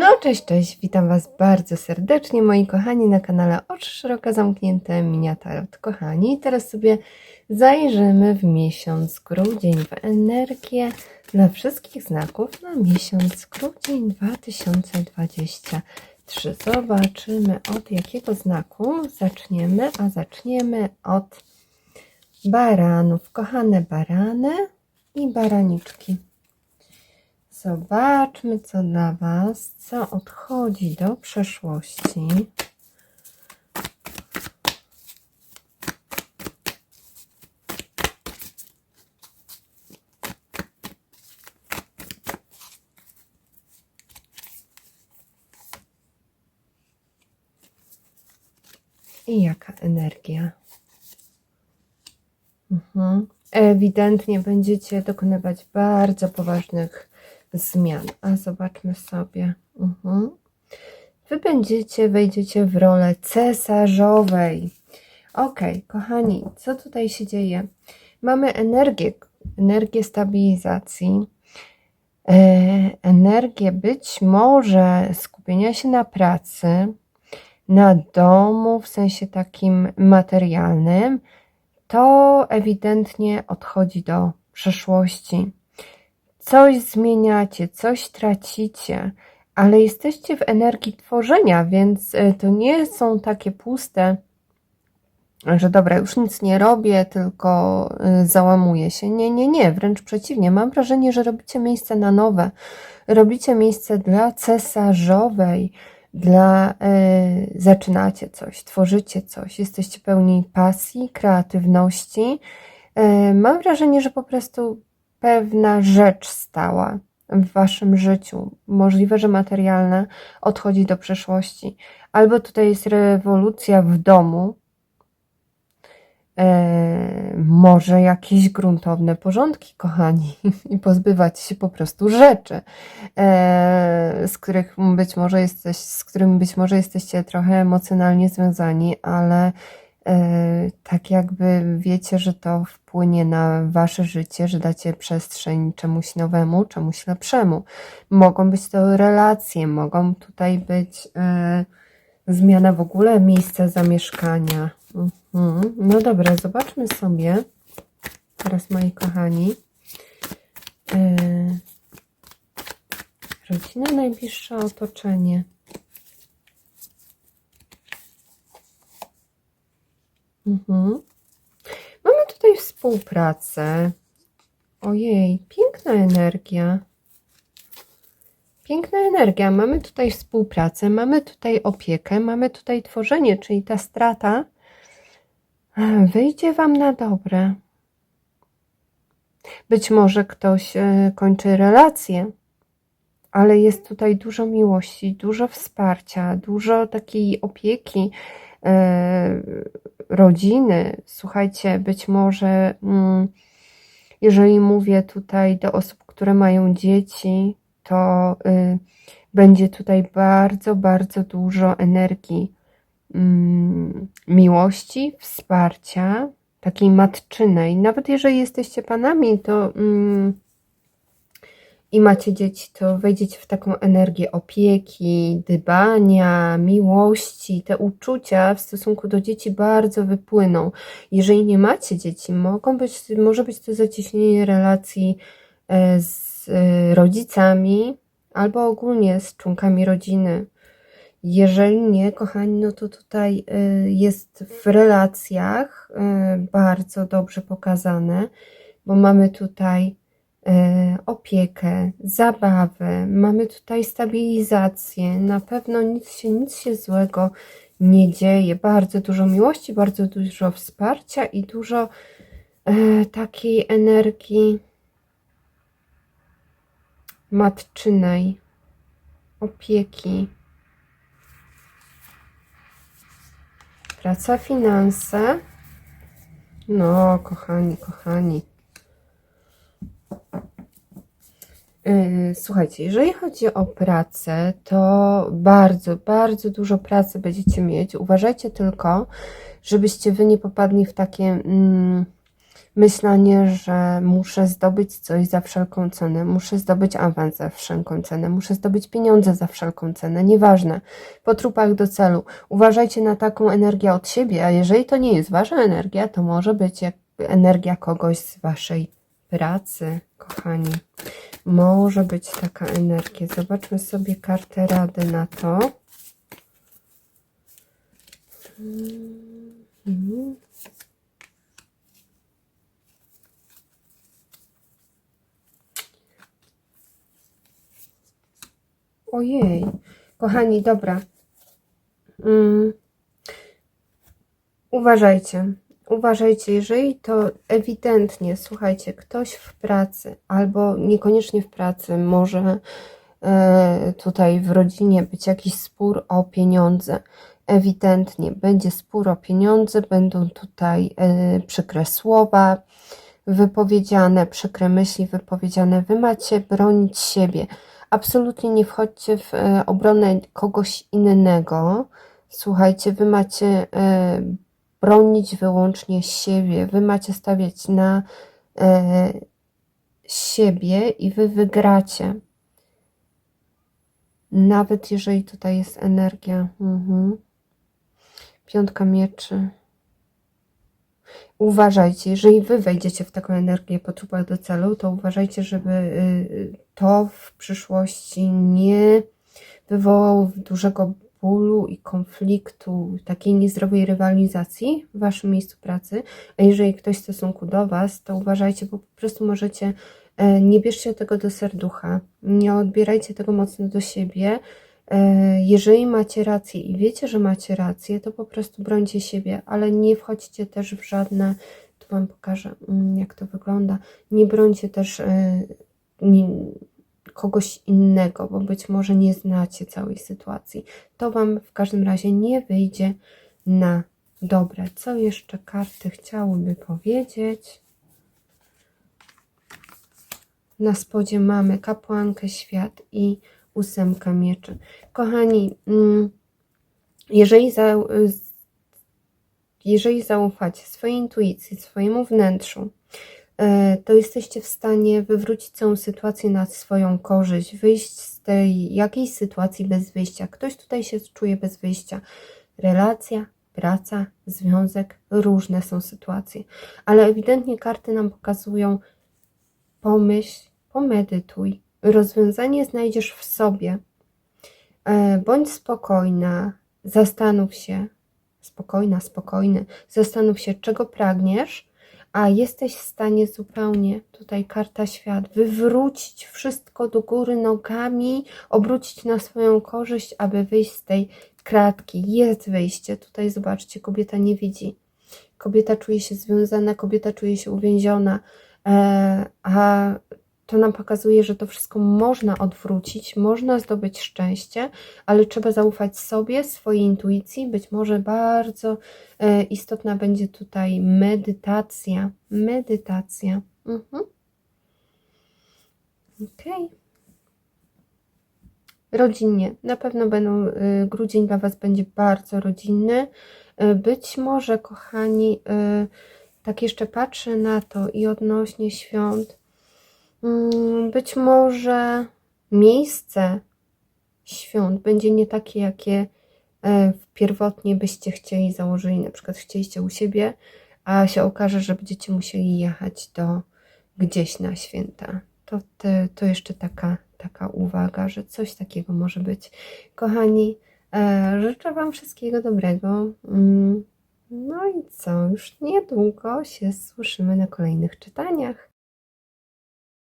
No, cześć, cześć, witam Was bardzo serdecznie, moi kochani, na kanale Oczy Szeroko Zamknięte Minia Tarot. Kochani, teraz sobie zajrzymy w miesiąc grudzień, w energię dla wszystkich znaków na miesiąc grudzień 2023. Zobaczymy od jakiego znaku zaczniemy, a zaczniemy od baranów. Kochane barany i baraniczki. Zobaczmy, co dla Was, co odchodzi do przeszłości. I jaka energia? Mhm. Ewidentnie będziecie dokonywać bardzo poważnych zmian. A zobaczmy sobie. Mhm. Wy będziecie, wejdziecie w rolę cesarzowej. Ok, kochani, co tutaj się dzieje? Mamy energię, energię stabilizacji, e, energię być może skupienia się na pracy, na domu w sensie takim materialnym, to ewidentnie odchodzi do przeszłości. Coś zmieniacie, coś tracicie, ale jesteście w energii tworzenia, więc e, to nie są takie puste, że dobra, już nic nie robię, tylko e, załamuję się. Nie, nie, nie, wręcz przeciwnie. Mam wrażenie, że robicie miejsce na nowe. Robicie miejsce dla cesarzowej, dla y, zaczynacie coś, tworzycie coś, jesteście pełni pasji, kreatywności. Y, mam wrażenie, że po prostu pewna rzecz stała w waszym życiu, możliwe, że materialna, odchodzi do przeszłości. Albo tutaj jest rewolucja w domu, e, może jakieś gruntowne porządki, kochani, i pozbywać się po prostu rzeczy, e, z których być może jesteś, z którymi być może jesteście trochę emocjonalnie związani, ale tak jakby wiecie, że to wpłynie na wasze życie, że dacie przestrzeń czemuś nowemu, czemuś lepszemu. Mogą być to relacje, mogą tutaj być e, zmiana w ogóle miejsca zamieszkania. Mhm. No dobra, zobaczmy sobie teraz, moi kochani. E, rodzina, najbliższe otoczenie. Mhm. Mamy tutaj współpracę. Ojej, piękna energia. Piękna energia. Mamy tutaj współpracę, mamy tutaj opiekę, mamy tutaj tworzenie, czyli ta strata wyjdzie Wam na dobre. Być może ktoś e, kończy relację, ale jest tutaj dużo miłości, dużo wsparcia, dużo takiej opieki, E, rodziny. Słuchajcie, być może, mm, jeżeli mówię tutaj do osób, które mają dzieci, to y, będzie tutaj bardzo, bardzo dużo energii mm, miłości, wsparcia, takiej matczynej. Nawet jeżeli jesteście panami, to mm, i macie dzieci, to wejdziecie w taką energię opieki, dbania, miłości. Te uczucia w stosunku do dzieci bardzo wypłyną. Jeżeli nie macie dzieci, mogą być, może być to zacieśnienie relacji e, z e, rodzicami albo ogólnie z członkami rodziny. Jeżeli nie, kochani, no to tutaj e, jest w relacjach bardzo dobrze pokazane, bo mamy tutaj opiekę, zabawę, mamy tutaj stabilizację. Na pewno nic się, nic się złego nie dzieje. Bardzo dużo miłości, bardzo dużo wsparcia i dużo e, takiej energii matczynej, opieki. Praca, finanse. No, kochani, kochani. Y, słuchajcie, jeżeli chodzi o pracę, to bardzo, bardzo dużo pracy będziecie mieć. Uważajcie tylko, żebyście wy nie popadli w takie, mm, myślenie, że muszę zdobyć coś za wszelką cenę, muszę zdobyć awans za wszelką cenę, muszę zdobyć pieniądze za wszelką cenę, nieważne. Po trupach do celu. Uważajcie na taką energię od siebie, a jeżeli to nie jest wasza energia, to może być energia kogoś z waszej pracy, kochani. Może być taka energia. Zobaczmy sobie kartę rady na to. Ojej, kochani, dobra. Mm. Uważajcie, uważajcie, jeżeli to ewidentnie, słuchajcie, ktoś w pracy albo niekoniecznie w pracy, może e, tutaj w rodzinie być jakiś spór o pieniądze. Ewidentnie będzie spór o pieniądze, będą tutaj e, przykre słowa wypowiedziane, przykre myśli wypowiedziane. Wy macie bronić siebie. Absolutnie nie wchodźcie w e, obronę kogoś innego. Słuchajcie, wy macie bronić wyłącznie siebie. Wy macie stawiać na e, siebie i wy wygracie. Nawet jeżeli tutaj jest energia. Mhm. Piątka mieczy. Uważajcie, jeżeli wy wejdziecie w taką energię po trupach do celu, to uważajcie, żeby y, to w przyszłości nie wywołało dużego bólu i konfliktu, takiej niezdrowej rywalizacji w waszym miejscu pracy. A jeżeli ktoś w stosunku do was, to uważajcie, bo po prostu możecie, e, nie bierzcie tego do serducha, nie odbierajcie tego mocno do siebie. E, Jeżeli macie rację i wiecie, że macie rację, to po prostu brońcie siebie, ale nie wchodźcie też w żadne, tu Wam pokażę, mm, jak to wygląda, nie brońcie też e, nie, kogoś innego, bo być może nie znacie całej sytuacji. To Wam w każdym razie nie wyjdzie na dobre. Co jeszcze karty chciałyby powiedzieć? Na spodzie mamy kapłankę świat i ósemkę mieczy. Kochani, mm, jeżeli, za, jeżeli zaufacie swojej intuicji, swojemu wnętrzu, to jesteście w stanie wywrócić całą sytuację na swoją korzyść, wyjść z tej jakiejś sytuacji bez wyjścia. Ktoś tutaj się czuje bez wyjścia. Relacja, praca, związek, różne są sytuacje, ale ewidentnie karty nam pokazują pomyśl, pomedytuj, rozwiązanie znajdziesz w sobie. E, Bądź spokojna, zastanów się, spokojna, spokojny, zastanów się, czego pragniesz, a jesteś w stanie zupełnie, tutaj karta świat, wywrócić wszystko do góry nogami, obrócić na swoją korzyść, aby wyjść z tej kratki. Jest wyjście, tutaj zobaczcie, kobieta nie widzi. Kobieta czuje się związana, kobieta czuje się uwięziona, e, a to nam pokazuje, że to wszystko można odwrócić, można zdobyć szczęście, ale trzeba zaufać sobie, swojej intuicji. Być może bardzo e, istotna będzie tutaj medytacja. Medytacja. Mhm. Okej. Rodzinnie. Na pewno będą, y, grudzień dla Was będzie bardzo rodzinny. Y, Być może, kochani, tak jeszcze patrzę na to i odnośnie świąt, Być może miejsce świąt będzie nie takie, jakie e, pierwotnie byście chcieli założyli. Na przykład chcieliście u siebie, a się okaże, że będziecie musieli jechać do gdzieś na święta. To, te, to jeszcze taka, taka uwaga, że coś takiego może być. Kochani, e, życzę Wam wszystkiego dobrego. Mm, No i co, już niedługo się słyszymy na kolejnych czytaniach.